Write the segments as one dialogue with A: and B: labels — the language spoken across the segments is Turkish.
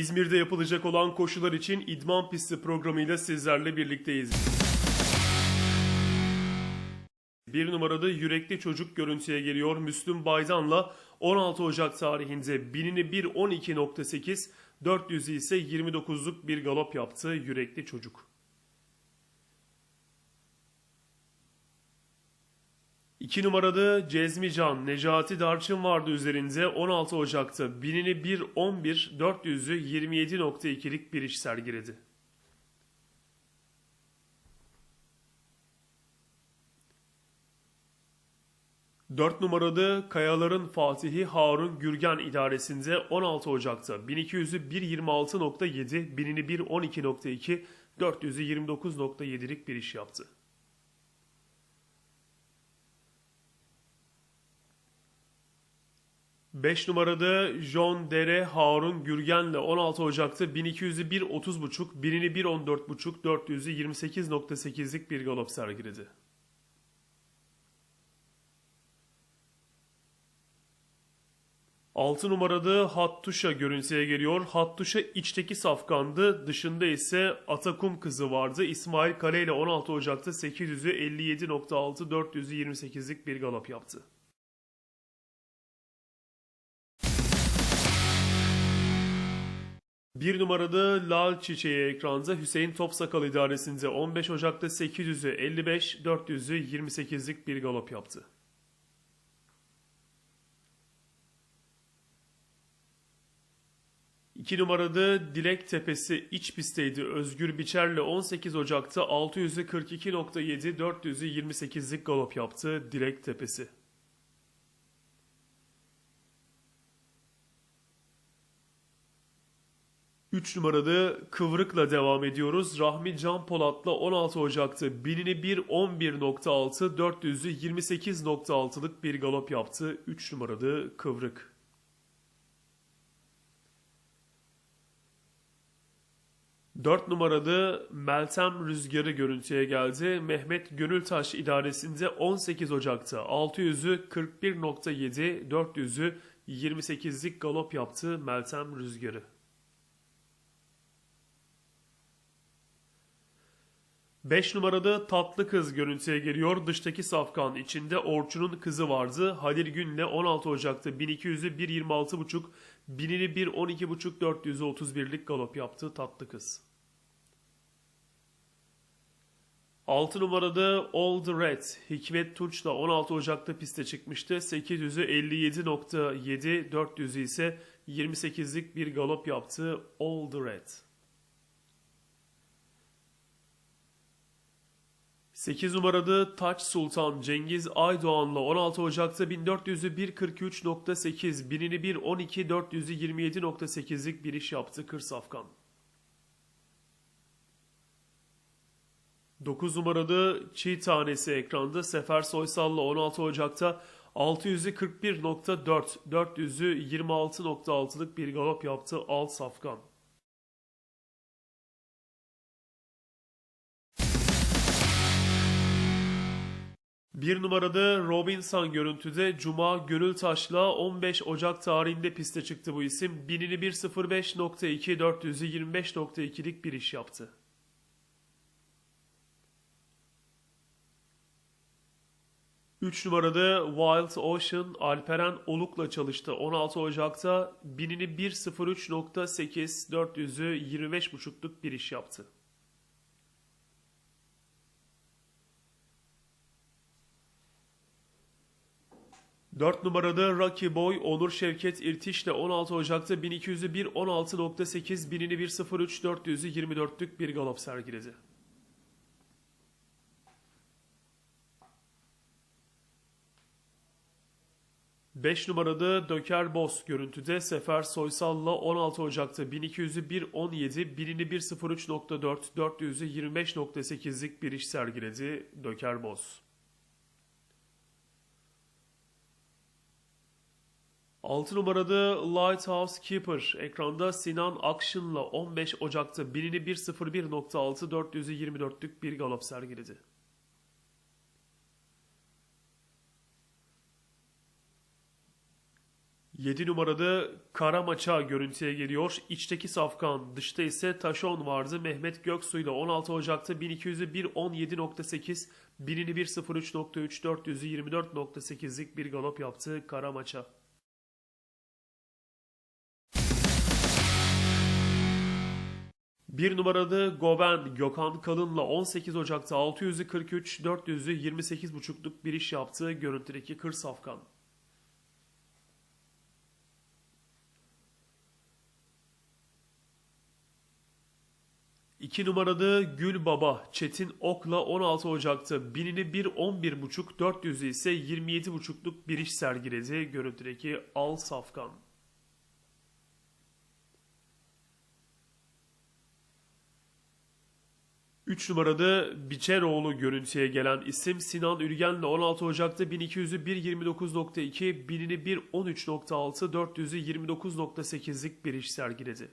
A: İzmir'de yapılacak olan koşular için idman pisti programıyla sizlerle birlikteyiz. Bir numarada yürekli çocuk görüntüye geliyor. Müslüm Baydan'la 16 Ocak tarihinde binini 1.12.8, 400'ü ise 29'luk bir galop yaptı yürekli çocuk. 2 numarada Cezmi Can, Necati Darçın vardı üzerinde 16 Ocak'ta binini 1.11, 400'ü 27.2'lik bir iş sergiledi. Dört numaralı Kayaların Fatihi Harun Gürgen idaresinde 16 Ocak'ta 1200'ü 1.26.7, binini 1.12.2, 400'ü 29.7'lik bir iş yaptı. Beş numarada John Dere Harun Gürgen'le 16 Ocak'ta 1200'ü 1.30.5, binini 1.14.5, 400'ü 28.8'lik bir galop sergiledi. 6 numarada Hattuşa görüntüye geliyor. Hattuşa içteki safkandı. Dışında ise Atakum kızı vardı. İsmail Kale ile 16 Ocak'ta 800'ü 57.6 400'ü 28'lik bir galop yaptı. Bir numarada Lal Çiçeği ekranda Hüseyin Topsakal idaresinde 15 Ocak'ta 800'ü 55 400'ü 28'lik bir galop yaptı. 2 numarada Dilek Tepesi iç pistteydi. Özgür Biçer'le 18 Ocak'ta 600'ü 42.7, 400'ü 28'lik galop yaptı Dilek Tepesi. Üç numarada Kıvrık'la devam ediyoruz. Rahmi Can Polat'la 16 Ocak'ta binini 1.11.6, 400'ü 28.6'lık bir galop yaptı. 3 numarada Kıvrık. 4 numarada Meltem Rüzgarı görüntüye geldi. Mehmet Gönültaş idaresinde 18 Ocak'ta 600'ü 41.7, 400'ü 28'lik galop yaptı Meltem Rüzgarı. 5 numarada tatlı kız görüntüye geliyor. Dıştaki safkan içinde Orçun'un kızı vardı. Halil Gün'le 16 Ocak'ta 1200'ü 1.26.5, binini 1.12.5, 400'ü 31'lik galop yaptı tatlı kız. 6 numarada Old Red Hikmet Tunç'la 16 Ocak'ta piste çıkmıştı. 800'ü 57.7, 400'ü ise 28'lik bir galop yaptı Old Red. 8 numarada Taç Sultan Cengiz Aydoğan'la 16 Ocak'ta 1400'ü 1.43.8, binini 1.12, 400'ü 27.8'lik bir iş yaptı Kır Safkan. 9 numarada Çiğ Tanesi ekranda Sefer Soysal'la 16 Ocak'ta 600'ü 41.4, 400'ü 26.6'lık bir galop yaptı Alt Safkan. Bir numarada Robinson görüntüde Cuma Gönültaş'la 15 Ocak tarihinde piste çıktı bu isim. Binini 1.05.2, 400'ü 25.2'lik bir iş yaptı. 3 numarada Wild Ocean Alperen Oluk'la çalıştı. 16 Ocak'ta binini 1.03.8, 400'ü 25.5'luk bir iş yaptı. Dört numarada Rocky Boy Onur Şevket İrtiş'le 16 Ocak'ta 1200'ü 1.16.8, binini 1.03, 400'ü 24'lük bir galop sergiledi. 5 numarada Döker Boz görüntüde Sefer Soysal'la 16 Ocak'ta 1200'ü 1.17, binini 1.03.4, 400'ü 25.8'lik bir iş sergiledi Döker Boz. 6 numarada Lighthouse Keeper ekranda Sinan Akşın'la 15 Ocak'ta binini 1.01.6, 400'ü 24'lük bir galop sergiledi. 7 numarada Kara Maça görüntüye geliyor. İçteki Safkan, dışta ise Taşon vardı. Mehmet Göksu ile 16 Ocak'ta 1200'ü 1.17.8, binini 1.03.3, 400'ü 24.8'lik bir galop yaptı Kara Maça. Bir numaralı Goben Gökhan Kalın'la 18 Ocak'ta 600'ü 43, 400'ü 28.5'luk bir iş yaptı görüntüdeki Kır Safkan. İki numaralı Gül Baba Çetin Ok'la 16 Ocak'ta binini 1.11.5, 400'ü ise 27.5'luk bir iş sergiledi görüntüdeki Al Safkan. 3 numarada Biçeroğlu görüntüye gelen isim Sinan Ürgen'le 16 Ocak'ta 1200'ü 1.29.2, binini 1.13.6, 400'ü 29.8'lik bir iş sergiledi.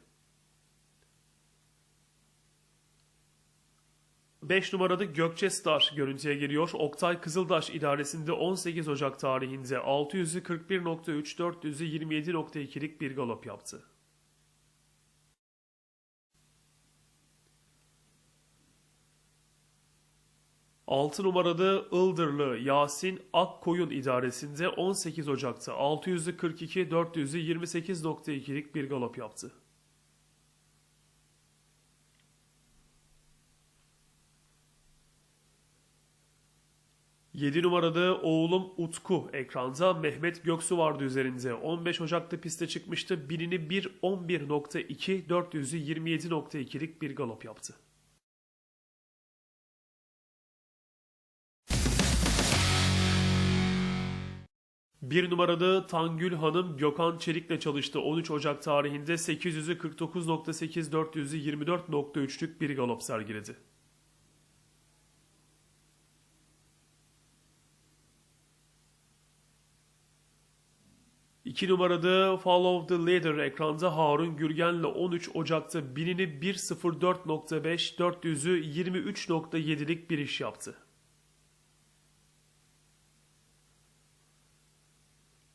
A: 5 numarada Gökçe Star görüntüye geliyor. Oktay Kızıldaş idaresinde 18 Ocak tarihinde 600'ü 41.3, 400'ü 27.2'lik bir galop yaptı. 6 numaralı Ildırlı Yasin Akkoyun idaresinde 18 Ocak'ta 600'ü 42, 400'ü 28.2'lik bir galop yaptı. Yedi numarada oğlum Utku ekranda Mehmet Göksu vardı üzerinde. 15 Ocak'ta piste çıkmıştı. Birini 1.11.2, 400'ü 27.2'lik bir galop yaptı. Bir numaralı Tangül Hanım Gökhan Çelik'le çalıştı. 13 Ocak tarihinde 800'ü 49.8, 400'ü 24.3'lük bir galop sergiledi. İki numarada Follow the Leader ekranda Harun Gürgen'le 13 Ocak'ta binini 1.04.5, 400'ü 23.7'lik bir iş yaptı.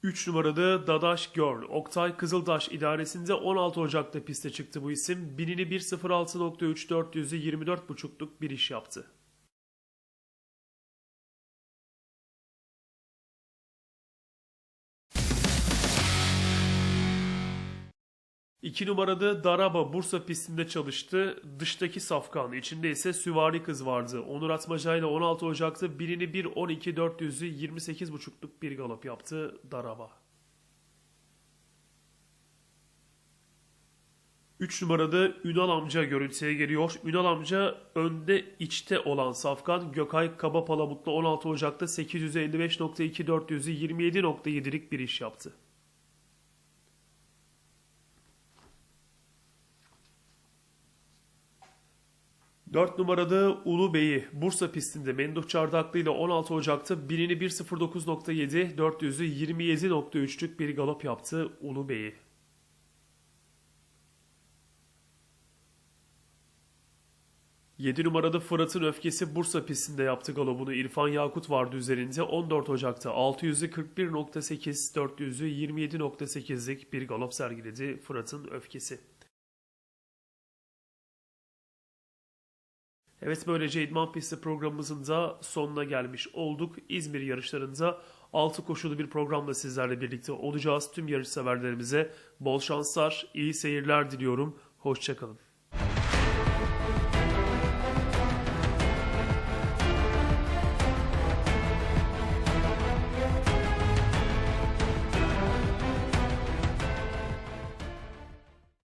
A: 3 numarada Dadaş Girl, Oktay Kızıldaş idaresinde 16 Ocak'ta piste çıktı bu isim. Binini 1.06.3 400'ü 24.5'luk bir iş yaptı. İki numarada Daraba Bursa pistinde çalıştı. Dıştaki safkan, içinde ise süvari kız vardı. Onur Atmaca ile 16 Ocak'ta birini 1.12 400'ü 28.5'luk bir galop yaptı Daraba. 3 numarada Ünal amca görüntüye geliyor. Ünal amca önde içte olan Safkan Gökay Kaba Palamut'la 16 Ocak'ta 855.2 400'ü 27.7'lik bir iş yaptı. 4 numarada Ulu Bey'i Bursa pistinde Menduh Çardaklı ile 16 Ocak'ta birini 1.09.7, 400'ü 27.3'lük bir galop yaptı Ulu Bey'i. Yedi numarada Fırat'ın öfkesi Bursa pistinde yaptı galobunu. İrfan Yakut vardı üzerinde 14 Ocak'ta 600'ü 41.8, 400'ü 27.8'lik bir galop sergiledi Fırat'ın öfkesi. Evet böylece İdman Pisti programımızın da sonuna gelmiş olduk. İzmir yarışlarında 6 koşulu bir programda sizlerle birlikte olacağız. Tüm yarış severlerimize bol şanslar, iyi seyirler diliyorum. Hoşçakalın.